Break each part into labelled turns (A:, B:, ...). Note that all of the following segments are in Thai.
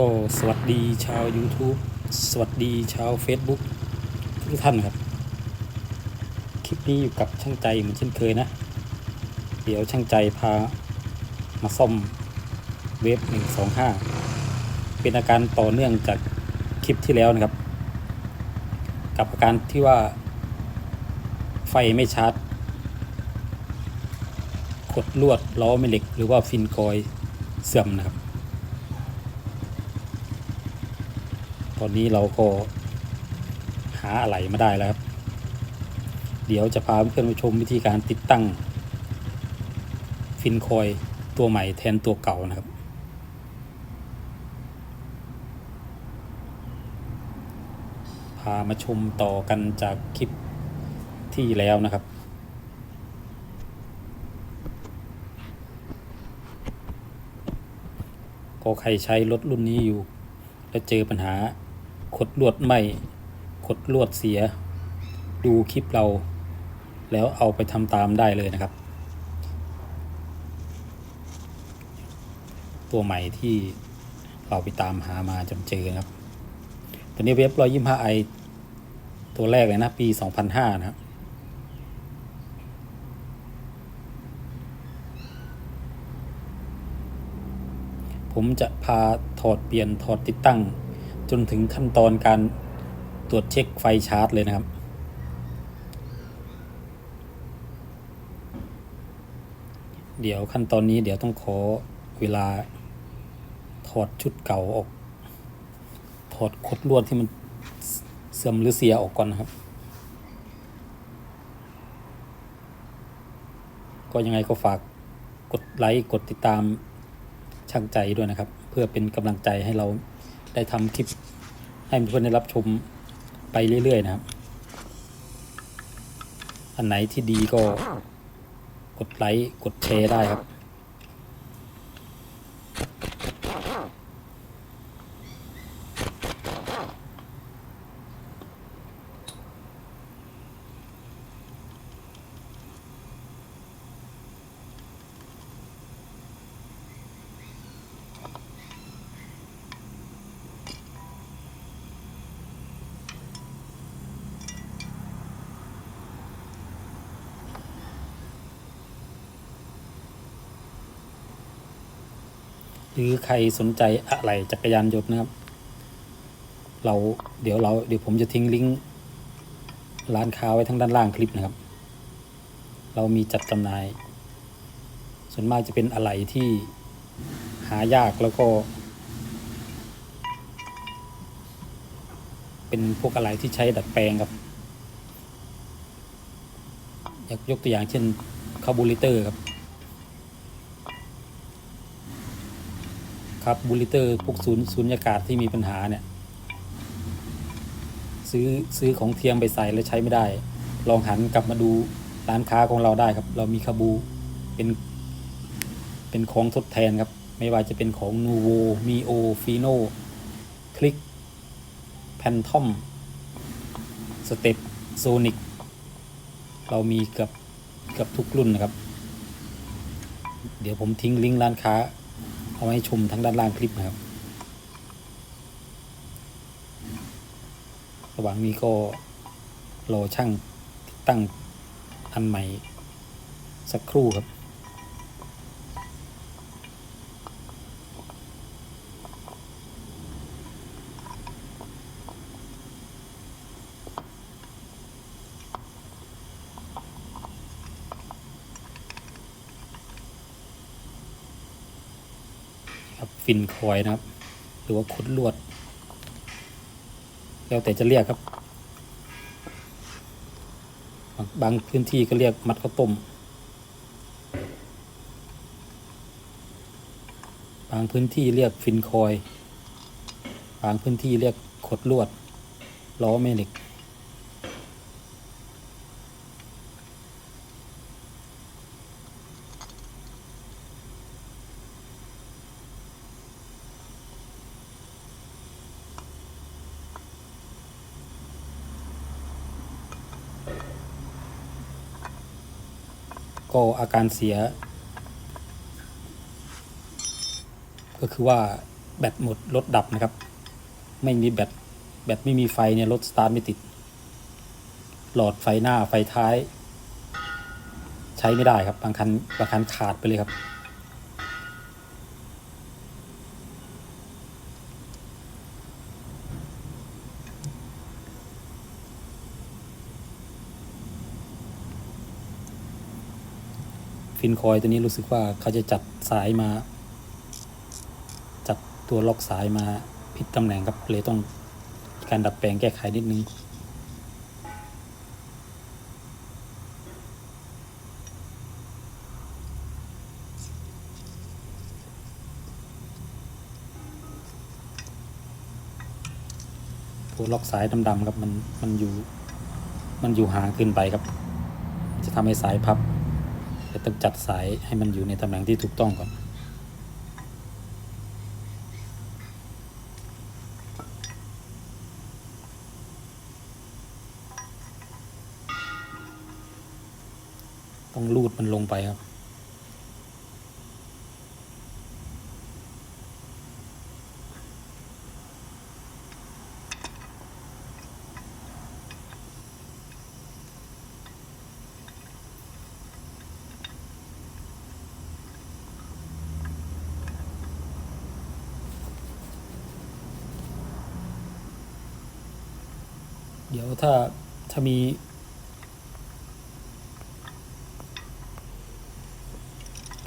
A: ก็สวัสดีชาว YouTube สวัสดีชาว Facebook ทุกท่านครับ คลิปนี้อยู่กับช่างใจเหมือนเช่นเคยนะ เดี๋ยวช่างใจพามาซ่อมเวฟ125 เป็นอาการต่อเนื่องจากคลิปที่แล้วนะครับ กับอาการที่ว่าไฟไม่ชาร์จกดลวดล้อไม่เหล็ก หรือว่าฟินกอยเสื่อมนะครับ อนนี้เราก็หาอะไหล่มาได้แล้วครับ เดี๋ยวจะพาเพื่อนไปชมวิธีการติดตั้ง ฟินคอยตัวใหม่แทนตัวเก่านะครับ พามาชมต่อกันจากคลิปที่แล้วนะครับก็ใครใช้รถรุ่นนี้อยู่ แล้วเจอปัญหา ขดลวดไหมขดลวดเสีย ดูคลิปเรา แล้วเอาไปทำตามได้เลยนะครับ ตัวใหม่ที่เราไปตามหามาจนเจอครับ ตัวนี้เว็บร้อยยี่ห้าไอตัวแรกเลยนะ ปีสองพันห้านะครับผมจะพาถอดเปลี่ยนถอดติดตั้ง นถึงขั้นตอนการตรวจเช็คไฟชาร์จเลยนะครับ เดี๋ยวขั้นตอนนี้เดี๋ยวต้องขอเวลาถอดชุดเก่าออก ถอดขดลวดที่มันเสื่อมหรือเสียออกก่อนนะครับ ก็ยังไงก็ฝากกดไลค์ กดติดตามช่างใจด้วยนะครับ เพื่อเป็นกำลังใจให้เรา ได้ทำคลิปให้เพื่อนได้รับชมไปเรื่อย ๆ นะครับ อันไหนที่ดีก็กดไลค์ กดแชร์ได้ครับ หรือใครสนใจอะไรจักรยานยนต์นะครับ เราเดี๋ยวเราเดี๋ยวผมจะทิ้งลิงก์ร้านค้าไว้ทั้งด้านล่างคลิปนะครับ เรามีจัดจำหน่าย ส่วนมากจะเป็นอะไรที่หายากแล้วก็ เป็นพวกอะไรที่ใช้ดัดแปลงครับ อยากยกตัวอย่างเช่นคาร์บูลิเตอร์ครับ ครับบูลิเตอร์พวกศูนย์ศูนยากาศที่มีปัญหาเนี่ย ซื้อซื้อของเทียมไปใส่แล้วใช้ไม่ได้ ลองหันกลับมาดูร้านค้าของเราได้ครับ เรามีคาบูเป็นเป็นของทดแทนครับ ไม่ว่าจะเป็นของนูโวมีโอฟีโนคลิกแพนทอมสเตปโซนิกเรามีกับกับทุกรุ่นนะครับ เดี๋ยวผมทิ้งลิงก์ร้านค้า เอาไว้ให้ชมทั้งด้านล่างคลิปนะครับ ระหว่างนี้ก็รอช่างติดตั้งอันใหม่สักครู่ครับ ฟินคอยนะครับ หรือว่าคุดลวด แล้วแต่จะเรียกครับบางบางพื้นที่ก็เรียกมัดข้าวต้ม บางพื้นที่เรียกฟินคอย บางพื้นที่เรียกขดลวด ล้อแม่เหล็ก ก็อาการเสีย ก็คือว่าแบตหมดรถดับนะครับ ไม่มีแบตแบตไม่มีไฟเนี่ยรถสตาร์ทไม่ติด หลอดไฟหน้าไฟท้าย ใช้ไม่ได้ครับ บางคันบางคันขาดไปเลยครับ ฟินคอยตัวนี้รู้สึกว่าเขาจะจัดสายมา จัดตัวล็อกสายมาผิดตำแหน่งครับเลยต้องการดัดแปลงแก้ไขนิดนึงตัวล็อกสายดำๆครับมันมันอยู่ มันอยู่ห่างขึ้นไปครับ จะทำให้สายพับ จะต้องจัดสายให้มันอยู่ในตำแหน่งที่ถูกต้องก่อนต้องลูดมันลงไปครับ เดี๋ยวถ้าถ้ามี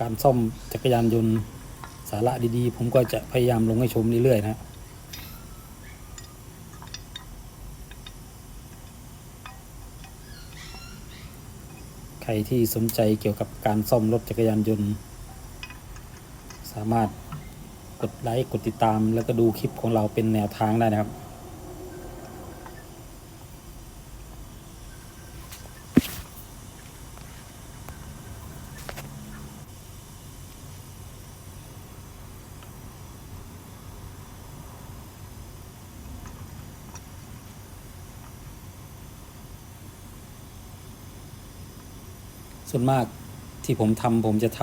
A: การซ่อมจักรยานยนต์สาระดีๆ ผมก็จะพยายามลงให้ชมเรื่อยๆนะใครที่สนใจเกี่ยวกับการซ่อมรถจักรยานยนต์ สามารถกดไลค์กดติดตามแล้วก็ดูคลิปของเราเป็นแนวทางได้นะครับ ส่วนมากที่ผมทำผมจะท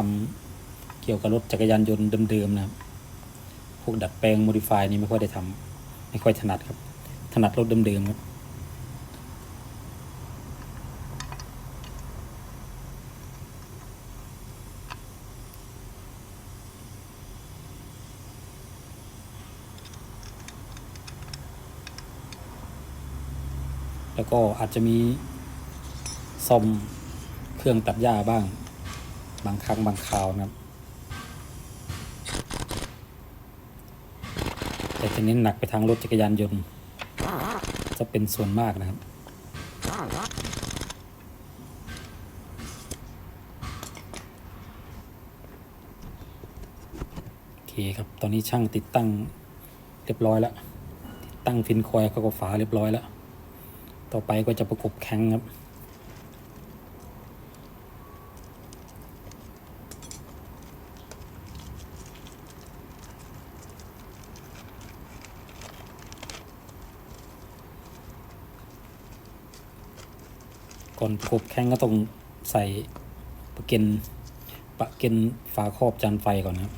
A: ำเกี่ยวกับรถจักรยานยนต์เดิมๆนะครับ พวกดัดแปลงโมดิฟายนี่ไม่ค่อยได้ทำไม่ค่อยถนัดครับ ถนัดรถเดิมๆครับแล้วก็อาจจะมีซ่อม เครื่องตัดหญ้าบ้าง บางครั้งบางคราวนะครับ แต่จะเน้นหนักไปทางรถจักรยานยนต์จะเป็นส่วนมากนะครับโอเคครับ ตอนนี้ช่างติดตั้งเรียบร้อยแล้วติดตั้งฟินคอยเข้ากับฝาเรียบร้อยแล้ว ต่อไปก็จะประกบแข้งครับ อนประกบแข้งก็ต้องใส่ประเก็นประเก็นฝาครอบจานไฟก่อนนะครับ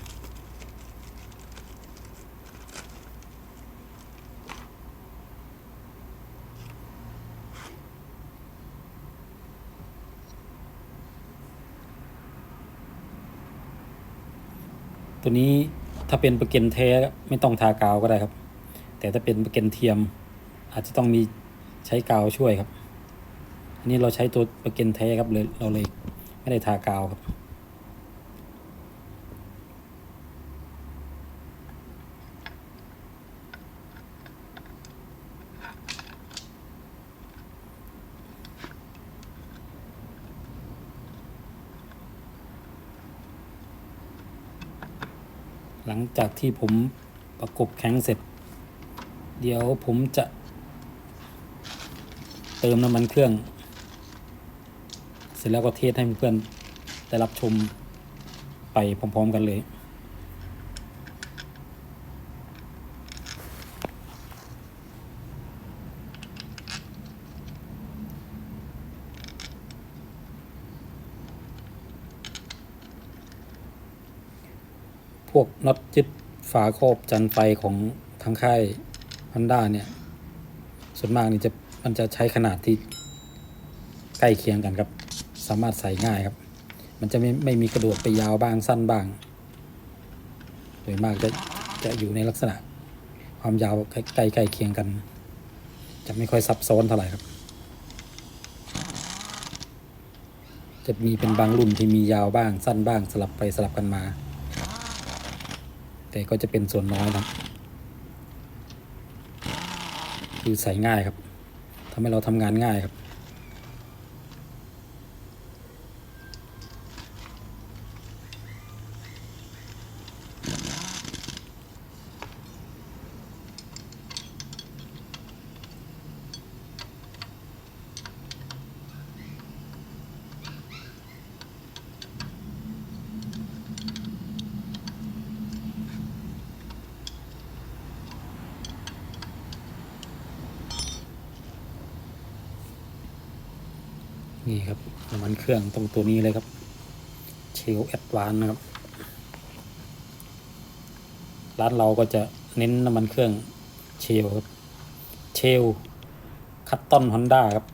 A: ตัวนี้ถ้าเป็นประเก็นแท้ไม่ต้องทากาวก็ได้ครับ แต่ถ้าเป็นประเก็นเทียม อาจจะต้องมีใช้กาวช่วยครับ อันนี้เราใช้ตัวประเก็นแท้ครับเลยเราเลยไม่ได้ทากาวครับ หลังจากที่ผมประกบแข้งเสร็จ เดี๋ยวผมจะเติมน้ำมันเครื่อง ร็จแล้วก็เทสให้เพื่อนได้รับชมไปพร้อมๆกันเลย พวกน็อตยึดฝาครอบจันไฟของทางค่ายฮอนด้าเนี่ย ส่วนมากนี่จะมันจะใช้ขนาดที่ใกล้เคียงกันครับ สามารถใส่ง่ายครับ มันจะไม่ไม่มีกระโดดไปยาวบ้างสั้นบ้าง โดยมากจะจะอยู่ในลักษณะ ความยาวใกล้ใกล้ใกล้เคียงกัน จะไม่ค่อยซับซ้อนเท่าไหร่ครับ จะมีเป็นบางรุ่นที่มียาวบ้างสั้นบ้างสลับไปสลับกันมา แต่ก็จะเป็นส่วนน้อยนะคือใส่ง่ายครับทำให้เราทำงานง่ายครับ นี่ครับน้ำมันเครื่องตรงตัวนี้เลยครับเชลแอดวานนะครับ ร้านเราก็จะเน้นน้ำมันเครื่องเชลครับเชลคัตตอนฮอนด้าครับ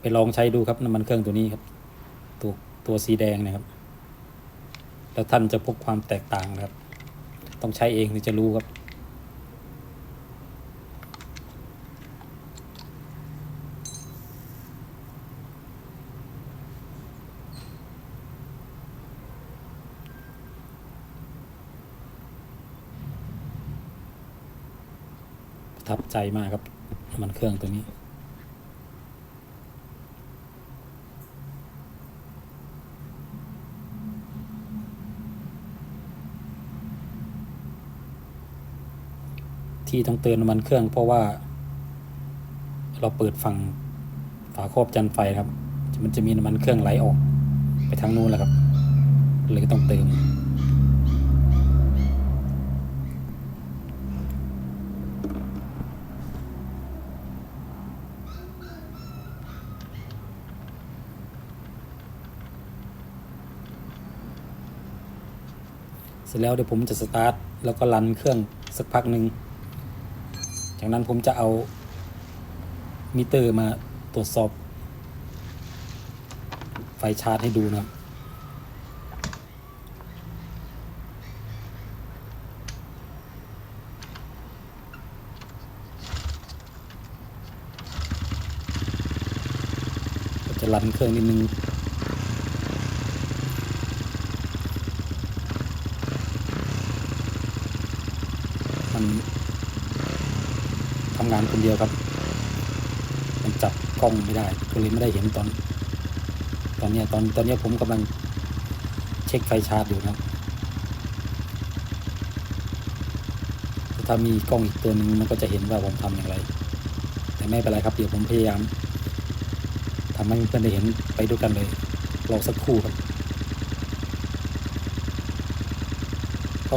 A: ไปลองใช้ดูครับน้ำมันเครื่องตัวนี้ครับ ตัวตัวสีแดงนะครับ แล้วท่านจะพบความแตกต่างครับ ต้องใช้เองถึงจะรู้ครับ ทับใจมากครับมันเครื่องตัวนี้ ที่ต้องเตือนมันเครื่องเพราะว่า เราเปิดฝั่งฝาครอบจันไฟครับ มันจะมีน้ำมันเครื่องไหลออก ไปทางนู้นแหละครับเลยต้องเติม เสร็จแล้วเดี๋ยวผมจะสตาร์ทแล้วก็รันเครื่องสักพักหนึ่งจากนั้นผมจะเอามิเตอร์มาตรวจสอบ ไฟชาร์จให้ดูนะครับจะรันเครื่องนิดนึง มันทำงานคนเดียวครับ มันจับกล้องไม่ได้ก็เลยไม่ได้เห็นตอน ตอนเนี้ยตอนตอนเนี้ยผมกำลังเช็คไฟชาร์จอยู่นะถ้ามีกล้องอีกตัวหนึ่งมันก็จะเห็นว่าผมทำอย่างไร แต่ไม่เป็นไรครับเดี๋ยวผมพยายามทำให้เพื่อนได้เห็นไปด้วยกันเลยรอสักครู่ครับ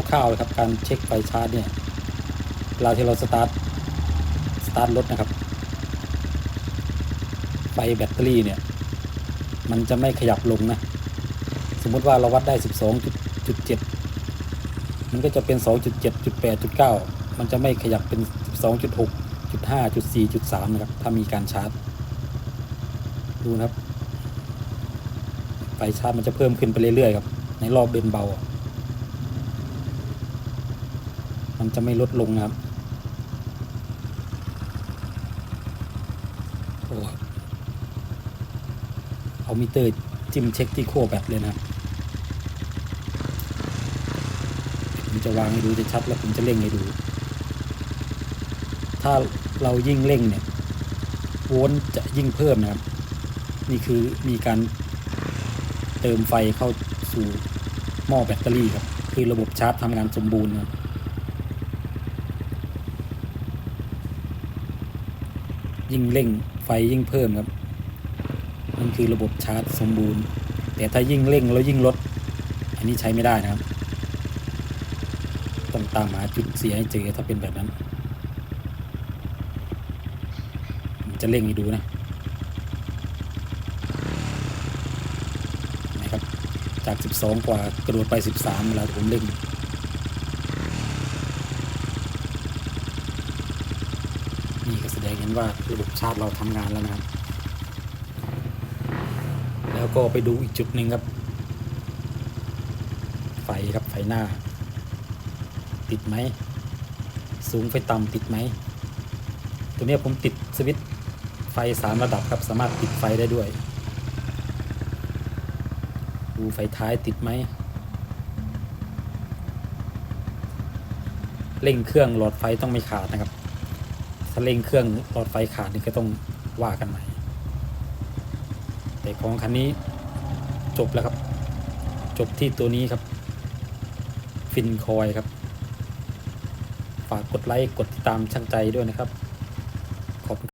A: คร่าวๆเลยครับการเช็คไฟชาร์จเนี่ยเวลาที่เราสตาร์ท ตาร์ทรถนะครับ ไฟแบตเตอรี่เนี่ย มันจะไม่ขยับลงนะ สมมติว่าเราวัดได้ 12.7 มันก็จะเป็น 2.7.8.9 มันจะไม่ขยับเป็น 12.6 5 4 3 นะครับ ถ้ามีการชาร์จ ดูนะครับ ไฟชาร์จมันจะเพิ่มขึ้นไปเรื่อยๆครับ ในรอบเบนเบา มันจะไม่ลดลงนะครับ โอ้ เอามิเตอร์จิ้มเช็คที่ขั้วแบตเลยนะครับผมจะวางให้ดูจะชัดแล้วผมจะเร่งให้ดู ถ้าเรายิ่งเร่งเนี่ยโวลต์จะยิ่งเพิ่มนะครับ นี่คือมีการเติมไฟเข้าสู่หม้อแบตเตอรี่ครับ คือระบบชาร์จทำงานสมบูรณ์นะครับยิ่งเร่ง ฟยิ่งเพิ่มครับมันคือระบบชาร์จสมบูรณ์ แต่ถ้ายิ่งเร่งแล้วยิ่งลด อันนี้ใช้ไม่ได้นะครับ ต้องตามหาจุดเสียให้เจอถ้าเป็นแบบนั้นจะเร่งให้ดูนะนะครับ จาก 12 กว่ากระโดดไป 13เวลาผมเล่น นี่ก็แสดงเห็ นว่าระบบชาร์จเราทำงานแล้วนะครับ แล้วก็ไปดูอีกจุดหนึ่งครับ ไฟครับไฟหน้า ติดไหม สูงไฟต่ำติดไหม ตัวนี้ผมติดสวิตช์ไฟสามระดับครับสามารถปิดไฟได้ด้วย ดูไฟท้ายติดไหมเร่งเครื่องหลอดไฟต้องไม่ขาดนะครับาเร่งเครื่องหลอดไฟขาดนี่ก็ต้องว่ากันใหม่แต่ของคันนี้จบแล้วครับ จบที่ตัวนี้ครับ ฟินคอยครับ ฝากกดไลค์กดติดตามช่างใจด้วยนะครับ